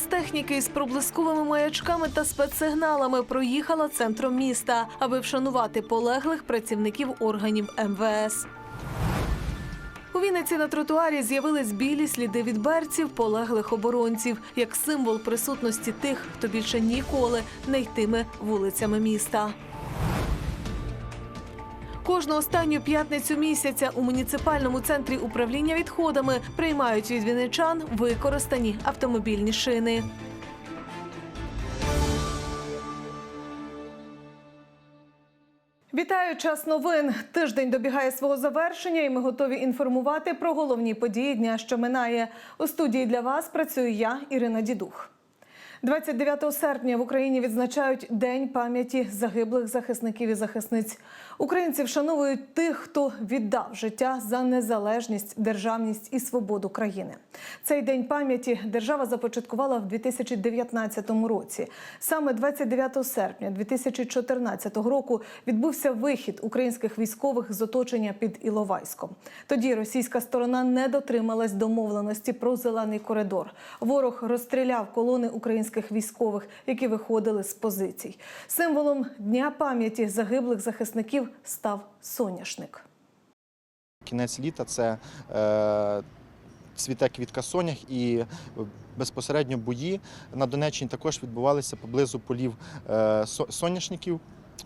Спецтехніки із проблисковими маячками та спецсигналами проїхала центром міста, аби вшанувати полеглих працівників органів МВС. У Вінниці на тротуарі з'явились білі сліди від берців полеглих оборонців, як символ присутності тих, хто більше ніколи не йтиме вулицями міста. Кожну останню п'ятницю місяця у муніципальному центрі управління відходами приймають від вінничан використані автомобільні шини. Вітаю час новин. Тиждень добігає свого завершення, і ми готові інформувати про головні події дня, що минає. У студії для вас працюю я, Ірина Дідух. 29 серпня в Україні відзначають День пам'яті загиблих захисників і захисниць. Українці вшановують тих, хто віддав життя за незалежність, державність і свободу країни. Цей день пам'яті держава започаткувала в 2019 році. Саме 29 серпня 2014 року відбувся вихід українських військових з оточення під Іловайськом. Тоді російська сторона не дотрималась домовленості про зелений коридор. Ворог розстріляв колони українських військових, які виходили з позицій. Символом дня пам'яті загиблих захисників став соняшник. Кінець літа це е, цвіте квітка сонях і безпосередньо бої на Донеччині також відбувалися поблизу полів е, соняшників.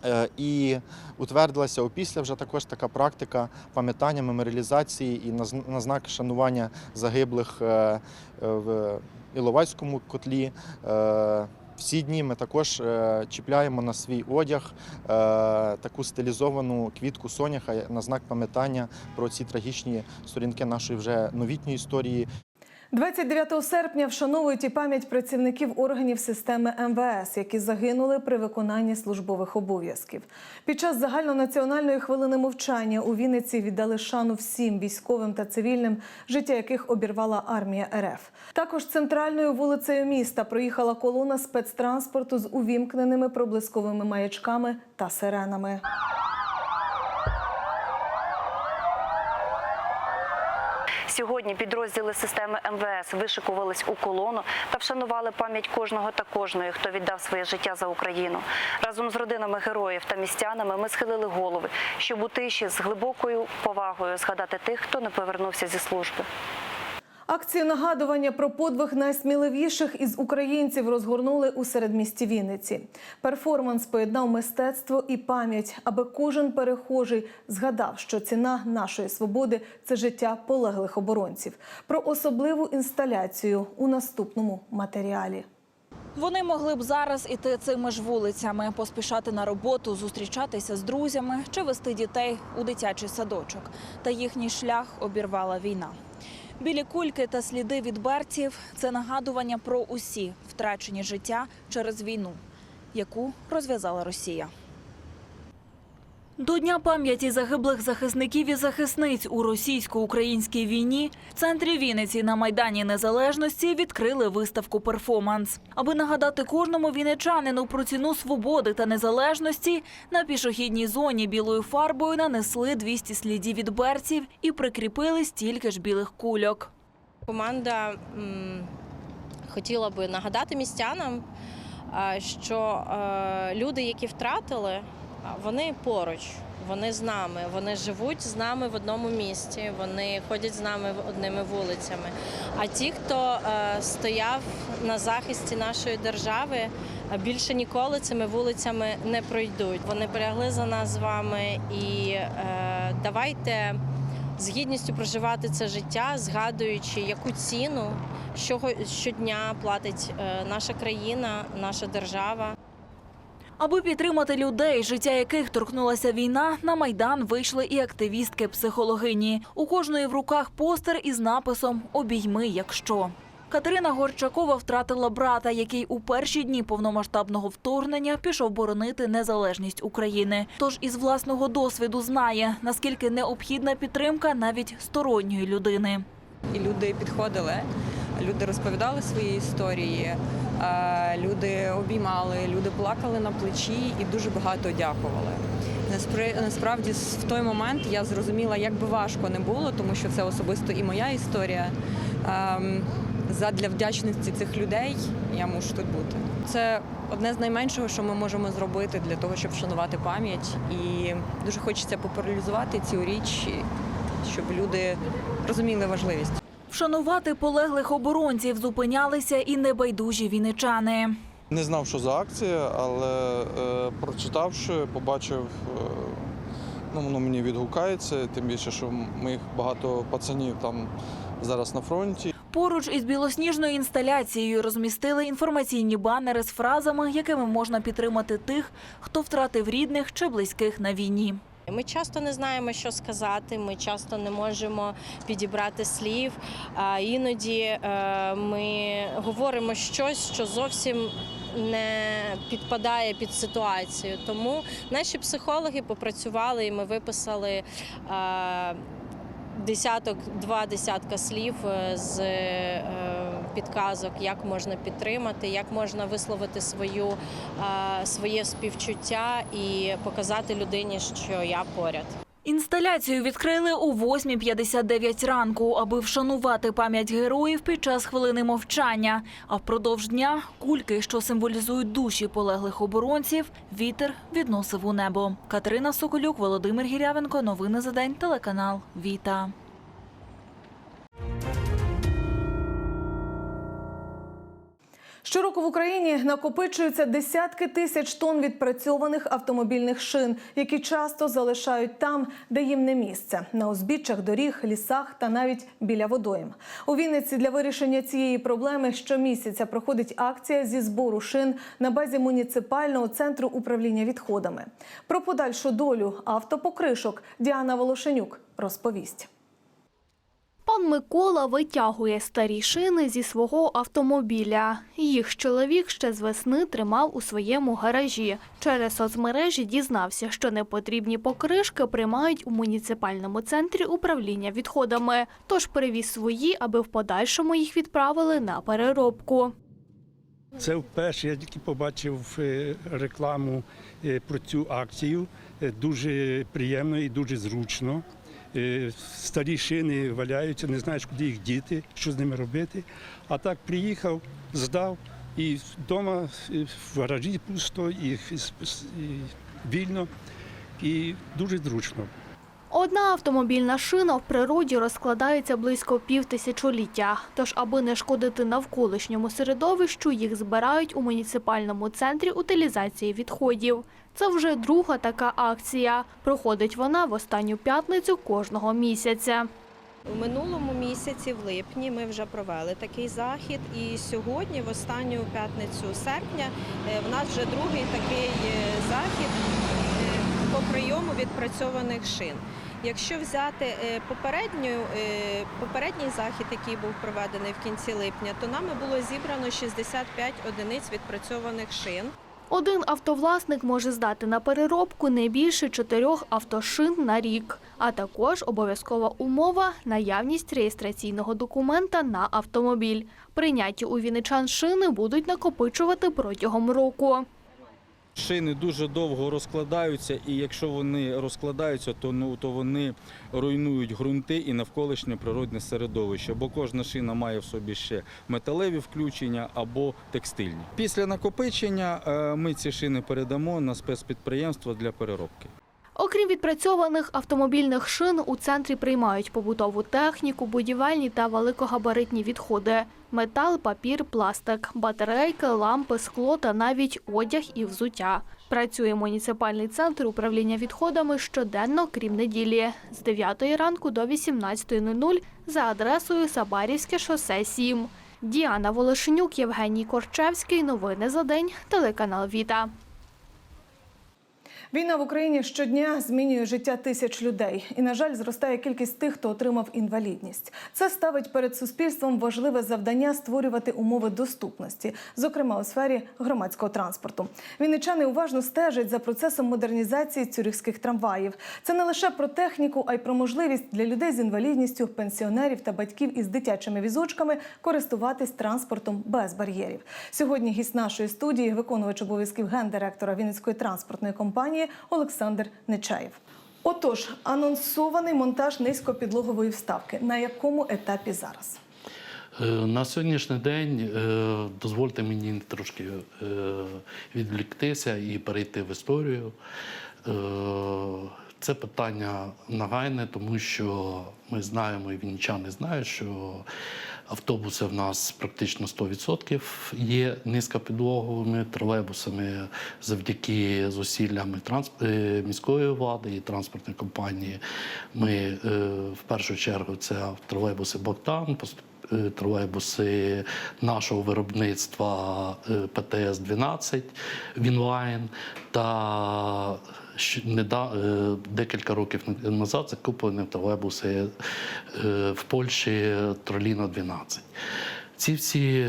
Е, І утвердилася опісля вже також така практика пам'ятання, меморіалізації і на знак шанування загиблих е, в Іловайському котлі. Е, Всі дні ми також е, чіпляємо на свій одяг е, таку стилізовану квітку соняха на знак пам'ятання про ці трагічні сторінки нашої вже новітньої історії. 29 серпня вшановують і пам'ять працівників органів системи МВС, які загинули при виконанні службових обов'язків. Під час загальнонаціональної хвилини мовчання у Вінниці віддали шану всім військовим та цивільним, життя яких обірвала армія РФ. Також центральною вулицею міста проїхала колона спецтранспорту з увімкненими проблисковими маячками та сиренами. Сьогодні підрозділи системи МВС вишикувались у колону та вшанували пам'ять кожного та кожної, хто віддав своє життя за Україну. Разом з родинами героїв та містянами ми схилили голови, щоб у тиші з глибокою повагою згадати тих, хто не повернувся зі служби. Акцію нагадування про подвиг найсміливіших із українців розгорнули у середмісті Вінниці. Перформанс поєднав мистецтво і пам'ять, аби кожен перехожий згадав, що ціна нашої свободи це життя полеглих оборонців. Про особливу інсталяцію у наступному матеріалі. Вони могли б зараз іти цими ж вулицями, поспішати на роботу, зустрічатися з друзями чи вести дітей у дитячий садочок. Та їхній шлях обірвала війна. Білі кульки та сліди від берців це нагадування про усі втрачені життя через війну, яку розв'язала Росія. До Дня пам'яті загиблих захисників і захисниць у російсько-українській війні в центрі Вінниці на Майдані Незалежності відкрили виставку «Перформанс». Аби нагадати кожному вінничанину про ціну свободи та незалежності, на пішохідній зоні білою фарбою нанесли 200 слідів від берців і прикріпили стільки ж білих кульок. Команда хотіла би нагадати містянам, що е, люди, які втратили, вони поруч, вони з нами, вони живуть з нами в одному місті, вони ходять з нами одними вулицями. А ті, хто е, стояв на захисті нашої держави, е, більше ніколи цими вулицями не пройдуть. Вони полягли за нас з вами і е, давайте з гідністю проживати це життя, згадуючи, яку ціну щодня платить наша країна, наша держава. Аби підтримати людей, життя яких торкнулася війна, на майдан вийшли і активістки-психологині. У кожної в руках постер із написом Обійми, якщо. Катерина Горчакова втратила брата, який у перші дні повномасштабного вторгнення пішов боронити незалежність України. Тож із власного досвіду знає, наскільки необхідна підтримка навіть сторонньої людини. І люди підходили, люди розповідали свої історії, е, люди обіймали, люди плакали на плечі і дуже багато дякували. Насправді, в той момент я зрозуміла, як би важко не було, тому що це особисто і моя історія. Ем, Задля вдячності цих людей я мушу тут бути. Це одне з найменшого, що ми можемо зробити для того, щоб вшанувати пам'ять. І дуже хочеться популяризувати цю річ, щоб люди розуміли важливість. Вшанувати полеглих оборонців зупинялися і небайдужі вінничани. Не знав, що за акція, але е, прочитавши, побачив, е, ну, воно мені відгукається, тим більше, що моїх багато пацанів там зараз на фронті. Поруч із білосніжною інсталяцією розмістили інформаційні банери з фразами, якими можна підтримати тих, хто втратив рідних чи близьких на війні. Ми часто не знаємо, що сказати. Ми часто не можемо підібрати слів. А іноді е, ми говоримо щось, що зовсім не підпадає під ситуацію. Тому наші психологи попрацювали і ми виписали. е, Десяток, два десятка слів е, з підказок, як можна підтримати, як можна висловити свою, своє співчуття і показати людині, що я поряд. Інсталяцію відкрили о 8.59 ранку, аби вшанувати пам'ять героїв під час хвилини мовчання. А впродовж дня кульки, що символізують душі полеглих оборонців, вітер відносив у небо. Катерина Соколюк, Володимир Гірявенко. Новини за день. Телеканал Віта. Щороку в Україні накопичуються десятки тисяч тонн відпрацьованих автомобільних шин, які часто залишають там, де їм не місце на узбіччях доріг, лісах та навіть біля водойм. У Вінниці для вирішення цієї проблеми щомісяця проходить акція зі збору шин на базі муніципального центру управління відходами. Про подальшу долю автопокришок Діана Волошенюк розповість. Пан Микола витягує старі шини зі свого автомобіля. Їх чоловік ще з весни тримав у своєму гаражі. Через соцмережі дізнався, що непотрібні покришки приймають у муніципальному центрі управління відходами. Тож привіз свої, аби в подальшому їх відправили на переробку. Це вперше я тільки побачив е, рекламу е, про цю акцію. Е, Дуже приємно і дуже зручно. Е, Старі шини валяються, не знаєш, куди їх діти, що з ними робити. А так приїхав, здав і вдома в гаражі пусто, і вільно, і дуже зручно. Одна автомобільна шина в природі розкладається близько півтисячоліття. Тож, аби не шкодити навколишньому середовищу, їх збирають у муніципальному центрі утилізації відходів. Це вже друга така акція. Проходить вона в останню п'ятницю кожного місяця. У минулому місяці, в липні, ми вже провели такий захід. І сьогодні, в останню п'ятницю серпня, е, в нас вже другий такий е, захід е, по прийому відпрацьованих шин. Якщо взяти е, попередню, е, попередній захід, який був проведений в кінці липня, то нами було зібрано 65 одиниць відпрацьованих шин. Один автовласник може здати на переробку не більше чотирьох автошин на рік, а також обов'язкова умова – наявність реєстраційного документа на автомобіль. Прийняті у вінничан шини будуть накопичувати протягом року. Шини дуже довго розкладаються, і якщо вони розкладаються, то ну то вони руйнують ґрунти і навколишнє природне середовище, бо кожна шина має в собі ще металеві включення або текстильні. Після накопичення е, ми ці шини передамо на спецпідприємство для переробки. Окрім відпрацьованих автомобільних шин, у центрі приймають побутову техніку, будівельні та великогабаритні відходи – метал, папір, пластик, батарейки, лампи, скло та навіть одяг і взуття. Працює муніципальний центр управління відходами щоденно, крім неділі, з 9 ранку до 18.00 за адресою Сабарівське шосе 7. Діана Волошенюк, Євгеній Корчевський. Новини за день. Телеканал Віта. Війна в Україні щодня змінює життя тисяч людей, і на жаль, зростає кількість тих, хто отримав інвалідність. Це ставить перед суспільством важливе завдання створювати умови доступності, зокрема у сфері громадського транспорту. Вінничани уважно стежать за процесом модернізації цюрихських трамваїв. Це не лише про техніку, а й про можливість для людей з інвалідністю, пенсіонерів та батьків із дитячими візочками користуватись транспортом без бар'єрів. Сьогодні гість нашої студії, виконувач обов'язків гендиректора Вінницької транспортної компанії Олександр Нечаєв. Отож, анонсований монтаж низькопідлогової вставки. На якому етапі зараз? Е, На сьогоднішній день е, дозвольте мені трошки е, відвліктися і перейти в історію. Це питання нагайне, тому що ми знаємо, і вінничани знають, що автобуси в нас практично 100% є низькопідлоговими тролейбусами завдяки зусиллям е, міської влади і транспортної компанії. Ми е, в першу чергу це тролейбуси Богдан, е, тролейбуси нашого виробництва е, ПТС-12 Вінлайн та декілька років назад закуплені тролейбуси е, в Польщі Троліно 12. Ці всі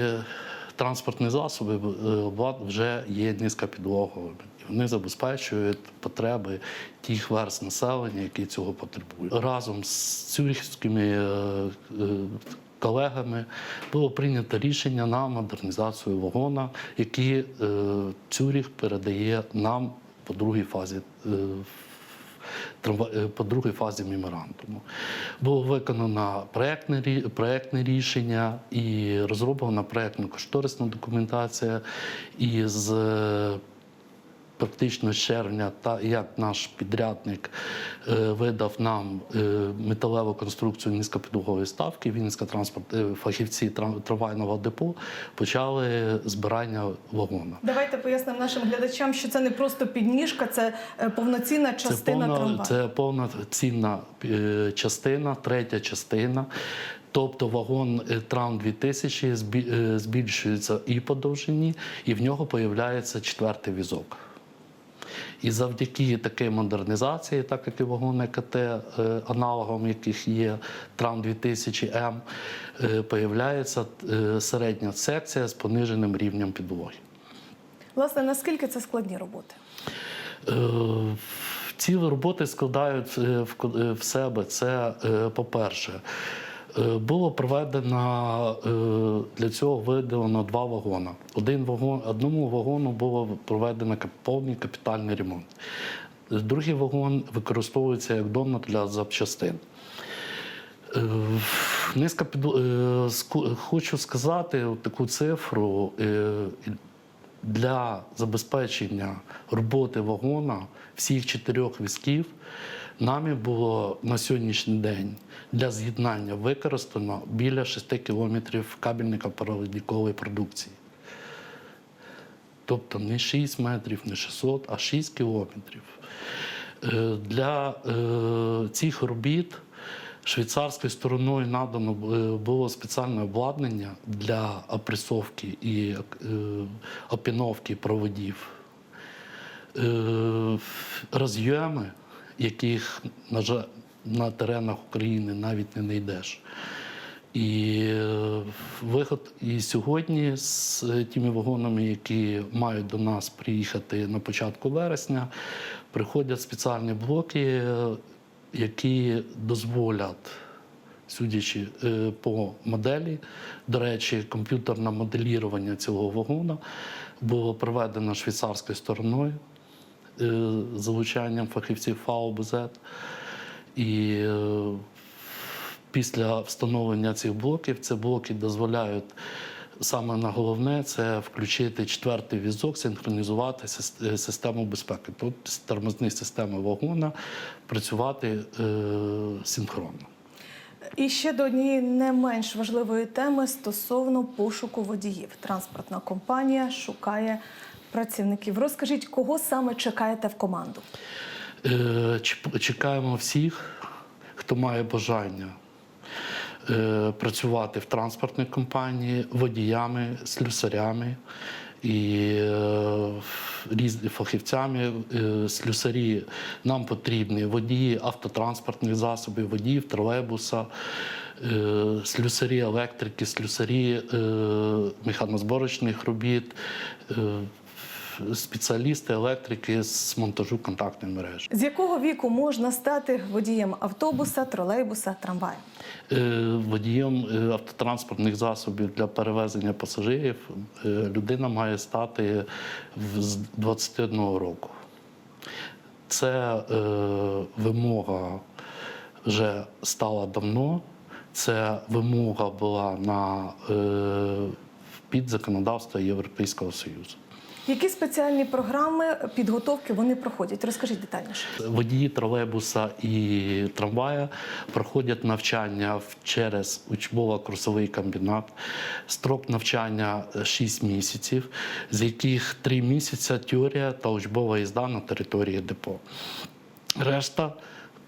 транспортні засоби е, вже є низькопідлоговими. І Вони забезпечують потреби тих верст населення, які цього потребують. Разом з цюрихськими е, е, колегами було прийнято рішення на модернізацію вагона, який е, Цюріх передає нам по другій фазі. е, е, по другій фазі меморандуму. Було виконано проектне рішення і розроблена проектно-кошторисна документація. І з е, практично з червня, та як наш підрядник е, видав нам е, металеву конструкцію низькопідлогової ставки, Вінницька транспорт, е, фахівці трам- трамвайного депо почали збирання вагона. Давайте пояснимо нашим глядачам, що це не просто підніжка, це е, повноцінна частина це повна. Це повноцінна е, частина, третя частина. Тобто вагон Трам 2000 збі- е, збільшується і по довжині, і в нього появляється четвертий візок. І завдяки такій модернізації, так як і вагони КТ, е, аналогом яких є Трам 2000М, е, появляється е, середня секція з пониженим рівнем підлоги. Власне, наскільки це складні роботи? Ці роботи складають в себе. Це, по-перше, було проведено е, для цього виділено два вагони. Один вагон, одному вагону було проведено повний капітальний ремонт. Другий вагон використовується як донор для запчастин. Е, Низка е, хочу сказати таку цифру. е, Для забезпечення роботи вагона всіх чотирьох візків нами було на сьогоднішній день для з'єднання використано біля 6 кілометрів кабельника провідникової продукції. Тобто не 6 метрів, не 600, а 6 кілометрів. Е, Для е, цих робіт швейцарською стороною надано е, було спеціальне обладнання для опресовки і опіновки проводів. Роз'єми, яких, на жаль, на теренах України навіть не знайдеш. І е, виход і сьогодні з тими вагонами, які мають до нас приїхати на початку вересня, приходять спеціальні блоки, які дозволять, судячи е, по моделі, до речі, комп'ютерне моделірування цього вагона було проведено швейцарською стороною залучанням фахівців ФАО-БЗ. І е, після встановлення цих блоків ці блоки дозволяють саме на головне це включити четвертий візок, синхронізувати е, систему безпеки. Тут тормозні системи вагона працювати е, синхронно. І ще до однієї не менш важливої теми стосовно пошуку водіїв. Транспортна компанія шукає працівників. Розкажіть, кого саме чекаєте в команду? Е, Чекаємо всіх, хто має бажання е, працювати в транспортній компанії, водіями, слюсарями і е, різні фахівцями. Слюсарі нам потрібні водії автотранспортних засобів, водіїв тролейбуса. Слюсарі електрики, слюсарі механозборочних робіт, спеціалісти електрики з монтажу контактної мережі. З якого віку можна стати водієм автобуса, тролейбуса, трамваю? Е, Водієм е, автотранспортних засобів для перевезення пасажирів е, людина має стати з 21 року. Це е, вимога вже стала давно. Це вимога була на е, під законодавство Європейського Союзу. Які спеціальні програми підготовки вони проходять? Розкажіть детальніше. Водії тролейбуса і трамвая проходять навчання через учбово-курсовий комбінат. Строк навчання 6 місяців, з яких 3 місяці теорія та учбова їзда на території депо. Решта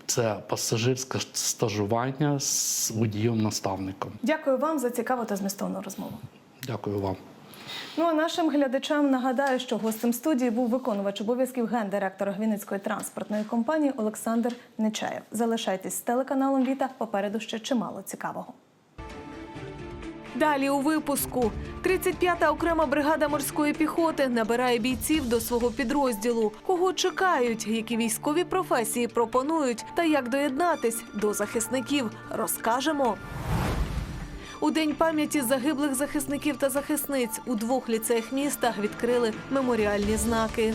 це пасажирське стажування з водієм-наставником. Дякую вам за цікаву та змістовну розмову. Дякую вам. Ну а нашим глядачам нагадаю, що гостем студії був виконувач обов'язків гендиректора Гвінницької транспортної компанії Олександр Нечаєв. Залишайтесь з телеканалом Віта. Попереду ще чимало цікавого. Далі у випуску 35-та окрема бригада морської піхоти набирає бійців до свого підрозділу. Кого чекають, які військові професії пропонують та як доєднатись до захисників, розкажемо. У день пам'яті загиблих захисників та захисниць у двох ліцеях міста відкрили меморіальні знаки.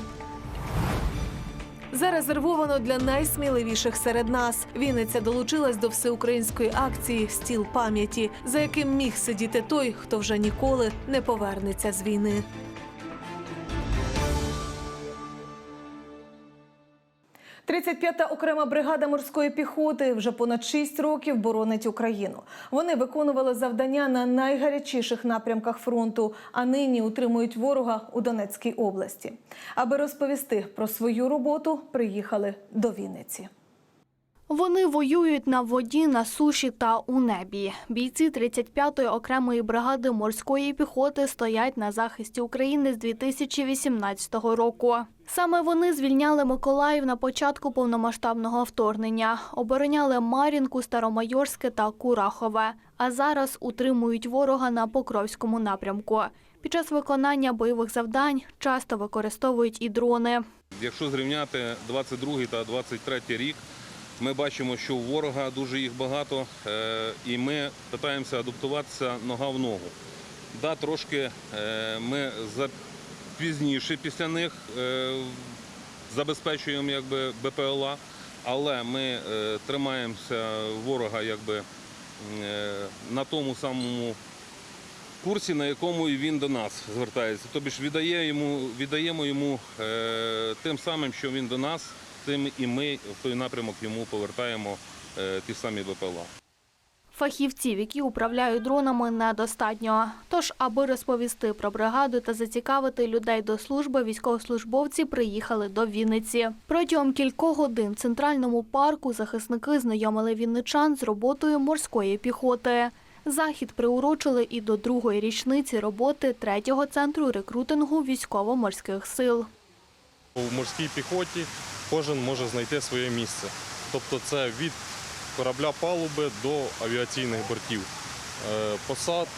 Зарезервовано для найсміливіших серед нас. Вінниця долучилась до всеукраїнської акції Стіл пам'яті, за яким міг сидіти той, хто вже ніколи не повернеться з війни. «35-та окрема бригада морської піхоти вже понад 6 років боронить Україну. Вони виконували завдання на найгарячіших напрямках фронту, а нині утримують ворога у Донецькій області. Аби розповісти про свою роботу, приїхали до Вінниці. Вони воюють на воді, на суші та у небі. Бійці 35-ї окремої бригади морської піхоти стоять на захисті України з 2018 року. Саме вони звільняли Миколаїв на початку повномасштабного вторгнення, обороняли Мар'їнку, Старомайорське та Курахове. А зараз утримують ворога на Покровському напрямку. Під час виконання бойових завдань часто використовують і дрони. Якщо зрівняти 22 та 23 рік, ми бачимо, що у ворога дуже їх багато, е, і ми намагаємося адаптуватися нога в ногу. Да, трошки е, ми пізніше після них е, забезпечуємо якби, БПЛА, але ми тримаємося ворога якби, на тому самому курсі, на якому він до нас звертається. Тобі віддає йому, віддаємо йому тим самим, що він до нас, тим і ми в той напрямок йому повертаємо е, ті самі БПЛА. Фахівців, які управляють дронами, недостатньо. Тож, аби розповісти про бригаду та зацікавити людей до служби, військовослужбовці приїхали до Вінниці. Протягом кількох годин в центральному парку захисники знайомили вінничан з роботою морської піхоти. Захід приурочили і до другої річниці роботи третього центру рекрутингу військово-морських сил. У морській піхоті кожен може знайти своє місце. Тобто це від корабля палуби до авіаційних бортів. Е, Посад,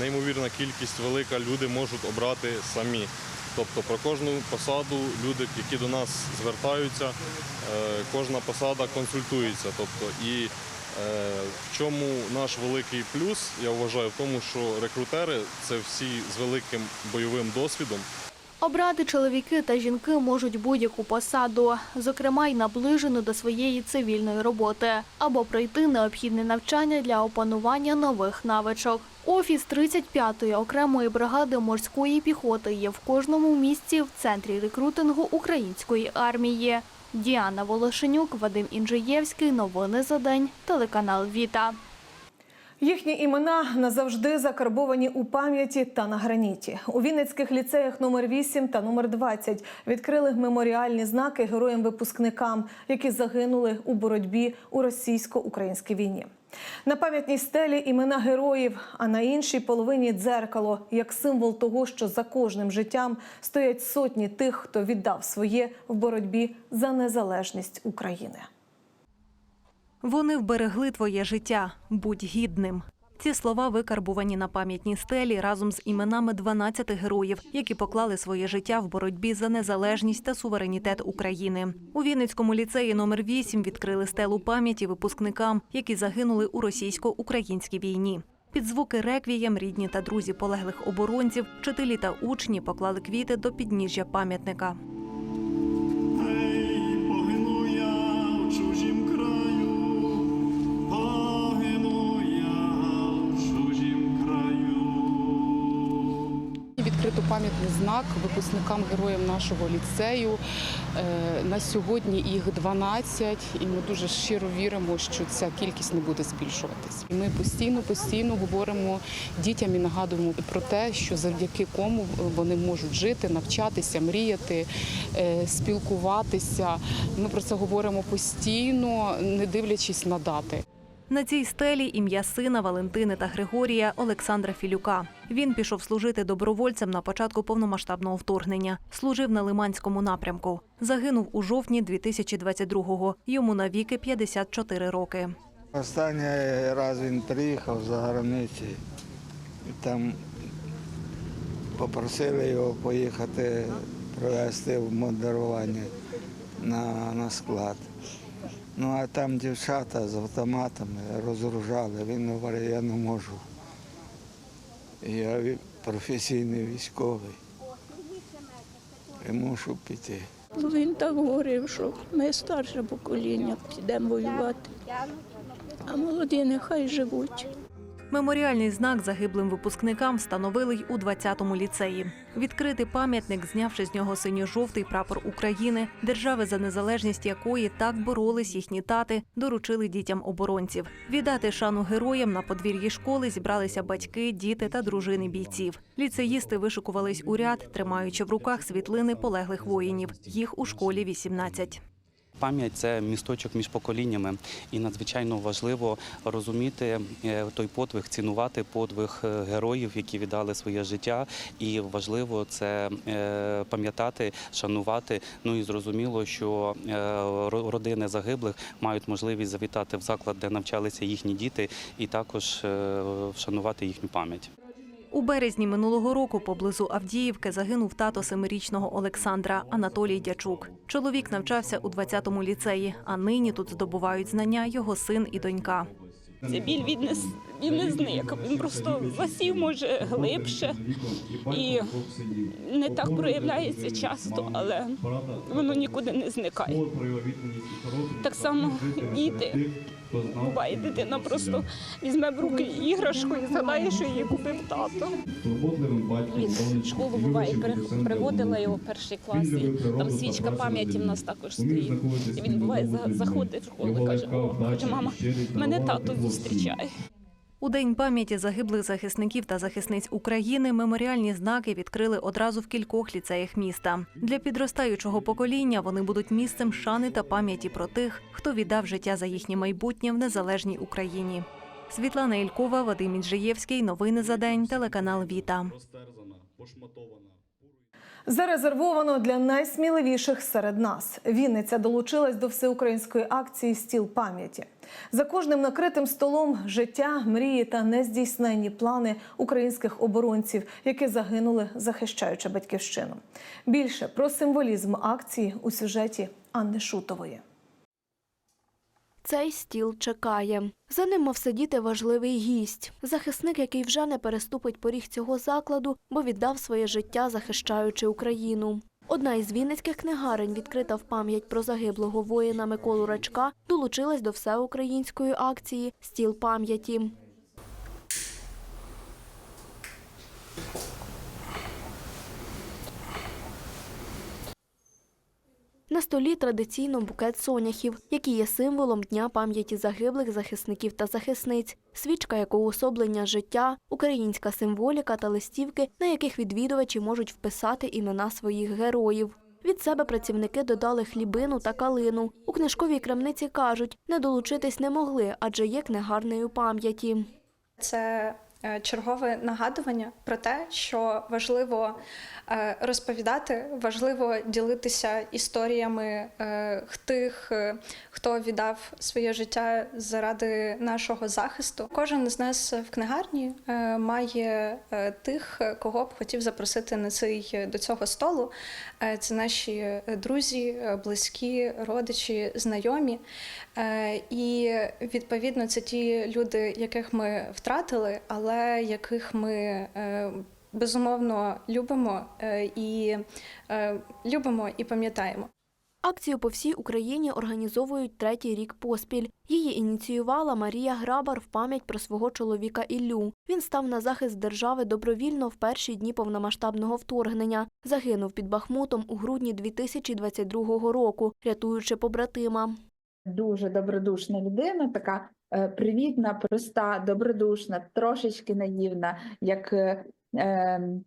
неймовірна кількість велика, люди можуть обрати самі. Тобто про кожну посаду люди, які до нас звертаються, е, кожна посада консультується. Тобто, і е, в чому наш великий плюс, я вважаю, в тому, що рекрутери це всі з великим бойовим досвідом. Обрати чоловіки та жінки можуть будь-яку посаду, зокрема й наближену до своєї цивільної роботи, або пройти необхідне навчання для опанування нових навичок. Офіс 35-ї окремої бригади морської піхоти є в кожному місті в центрі рекрутингу української армії. Діана Волошенюк, Вадим Інжиєвський. Новини за день. Телеканал Віта. Їхні імена назавжди закарбовані у пам'яті та на граніті. У Вінницьких ліцеях номер 8 та номер 20 відкрили меморіальні знаки героям-випускникам, які загинули у боротьбі у російсько-українській війні. На пам'ятній стелі імена героїв, а на іншій половині дзеркало як символ того, що за кожним життям стоять сотні тих, хто віддав своє в боротьбі за незалежність України. Вони вберегли твоє життя. Будь гідним. Ці слова викарбувані на пам'ятній стелі разом з іменами 12 героїв, які поклали своє життя в боротьбі за незалежність та суверенітет України. У Вінницькому ліцеї номер 8 відкрили стелу пам'яті випускникам, які загинули у російсько-українській війні. Під звуки реквієм рідні та друзі полеглих оборонців, вчителі та учні поклали квіти до підніжжя пам'ятника. Відкрито пам'ятний знак випускникам героям нашого ліцею. Е, На сьогодні їх 12, і ми дуже щиро віримо, що ця кількість не буде збільшуватись. І ми постійно, постійно говоримо дітям і нагадуємо про те, що завдяки кому вони можуть жити, навчатися, мріяти, е, спілкуватися. Ми про це говоримо постійно, не дивлячись на дати. На цій стелі ім'я сина Валентини та Григорія Олександра Філюка. Він пішов служити добровольцем на початку повномасштабного вторгнення. Служив на Лиманському напрямку. Загинув у жовтні 2022-го. Йому навіки 54 роки. Останній раз він приїхав за границі, там попросили його поїхати провести в модерування на, на склад. Ну а там дівчата з автоматами розгружали. Він говорить, я не можу. Я професійний військовий. Я мушу піти. Він так говорив, що ми старше покоління підемо воювати, а молоді нехай живуть. Меморіальний знак загиблим випускникам встановили й у 20-му ліцеї. Відкрити пам'ятник, знявши з нього синьо-жовтий прапор України, держави за незалежність якої так боролись їхні тати, доручили дітям оборонців. Віддати шану героям на подвір'ї школи зібралися батьки, діти та дружини бійців. Ліцеїсти вишикувались у ряд, тримаючи в руках світлини полеглих воїнів. Їх у школі 18. Пам'ять це місточок між поколіннями, і надзвичайно важливо розуміти е, той подвиг, цінувати подвиг е, героїв, які віддали своє життя. І важливо це е, пам'ятати, шанувати. Ну і зрозуміло, що родини загиблих мають можливість завітати в заклад, де навчалися їхні діти, і також вшанувати їхню пам'ять. У березні минулого року поблизу Авдіївки загинув тато семирічного Олександра Анатолій Дячук. Чоловік навчався у 20-му ліцеї, а нині тут здобувають знання його син і донька. Це біль він не, він не зник, він просто засів може глибше і не так проявляється часто, але воно нікуди не зникає. Так само діти. Буває, дитина просто візьме в руки іграшку і згадає, що її купив тато. Він в школу буває, при- приводила його в перший клас, і там свічка пам'яті в нас також стоїть. І він буває заходить в школу і каже, каже, мама, мене тато зустрічає. У день пам'яті загиблих захисників та захисниць України меморіальні знаки відкрили одразу в кількох ліцеях міста. Для підростаючого покоління вони будуть місцем шани та пам'яті про тих, хто віддав життя за їхнє майбутнє в незалежній Україні. Світлана Ількова, Вадим Інжиєвський. Новини за день. Телеканал Віта. Зарезервовано для найсміливіших серед нас. Вінниця долучилась до всеукраїнської акції Стіл пам'яті. За кожним накритим столом життя, мрії та нездійсненні плани українських оборонців, які загинули, захищаючи батьківщину. Більше про символізм акції у сюжеті Анни Шутової. Цей стіл чекає. За ним мав сидіти важливий гість, захисник, який вже не переступить поріг цього закладу, бо віддав своє життя, захищаючи Україну. Одна із вінницьких книгарень, відкрита в пам'ять про загиблого воїна Миколу Рачка, долучилась до всеукраїнської акції Стіл пам'яті. На столі традиційно букет соняхів, який є символом Дня пам'яті загиблих захисників та захисниць, свічка як уособлення життя, українська символіка та листівки, на яких відвідувачі можуть вписати імена своїх героїв. Від себе працівники додали хлібину та калину. У книжковій крамниці кажуть, не долучитись не могли, адже є книгарнею пам'яті. Це чергове нагадування про те, що важливо е, розповідати, важливо ділитися історіями е, тих, е, хто віддав своє життя заради нашого захисту. Кожен з нас в книгарні е, має е, тих, кого б хотів запросити на цей до цього столу. Е, Це наші е, друзі, е, близькі, родичі, знайомі. Е, І відповідно це ті люди, яких ми втратили, але яких ми е, безумовно любимо е, і е, любимо і пам'ятаємо. Акцію по всій Україні організовують третій рік поспіль. Її ініціювала Марія Грабар в пам'ять про свого чоловіка Іллю. Він став на захист держави добровільно в перші дні повномасштабного вторгнення. Загинув під Бахмутом у грудні 2022 року, рятуючи побратима. Дуже добродушна людина, така привітна, проста, добродушна, трошечки наївна, як е, ем,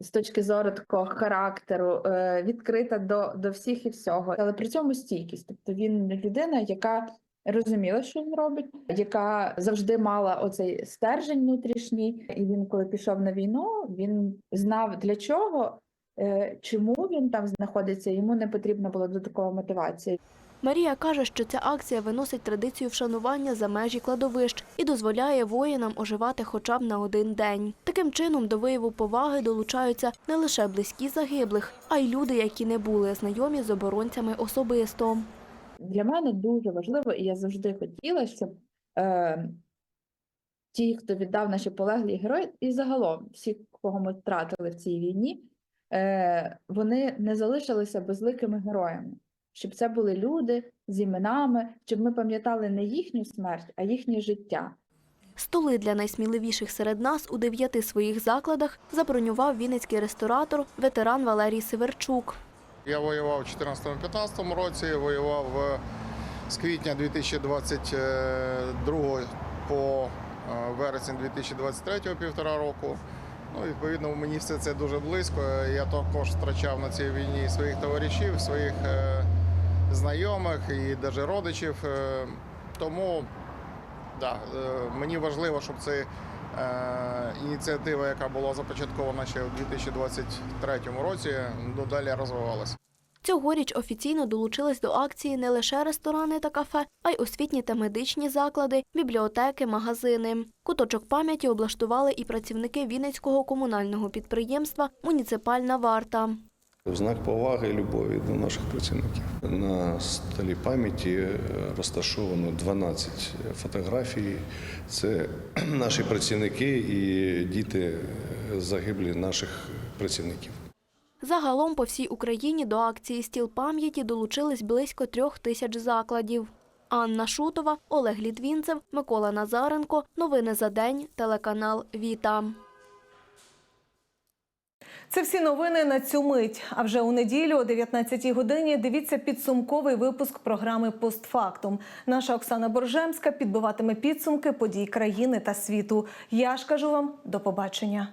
з точки зору такого характеру, е, відкрита до, до всіх і всього, але при цьому стійкість. Тобто він людина, яка розуміла, що він робить, яка завжди мала оцей стержень внутрішній. І він, коли пішов на війну, він знав для чого, е, чому він там знаходиться. Йому не потрібна була додаткова мотивація. Марія каже, що ця акція виносить традицію вшанування за межі кладовищ і дозволяє воїнам оживати хоча б на один день. Таким чином до вияву поваги долучаються не лише близькі загиблих, а й люди, які не були знайомі з оборонцями особисто. Для мене дуже важливо, і я завжди хотіла, щоб е, ті, хто віддав наші полеглі герої, і загалом всі, кого ми втратили в цій війні, е, вони не залишилися безликими героями. Щоб це були люди з іменами, щоб ми пам'ятали не їхню смерть, а їхнє життя. Столи для найсміливіших серед нас у дев'яти своїх закладах забронював вінницький ресторатор, ветеран Валерій Северчук. Я воював у 2014-2015 році, воював е, з квітня 2022 по е, вересень 2023 півтора року. Ну, відповідно, мені все це дуже близько. Я також втрачав на цій війні своїх товаришів, своїх е, знайомих і навіть родичів. Е, Тому да, е, мені важливо, щоб це е, ініціатива, яка була започаткована ще у 2023 році, додалі розвивалася. Цьогоріч офіційно долучились до акції не лише ресторани та кафе, а й освітні та медичні заклади, бібліотеки, магазини. Куточок пам'яті облаштували і працівники Вінницького комунального підприємства Муніципальна варта. В знак поваги і любові до наших працівників на столі пам'яті е, розташовано 12 фотографій. Це наші працівники і діти е, загиблі наших працівників. Загалом по всій Україні до акції Стіл пам'яті долучились близько трьох тисяч закладів. Анна Шутова, Олег Літвінцев, Микола Назаренко. Новини за день. Телеканал Віта. Це всі новини на цю мить. А вже у неділю о 19-й годині дивіться підсумковий випуск програми Постфактум. Наша Оксана Боржемська підбиватиме підсумки подій країни та світу. Я ж кажу вам до побачення.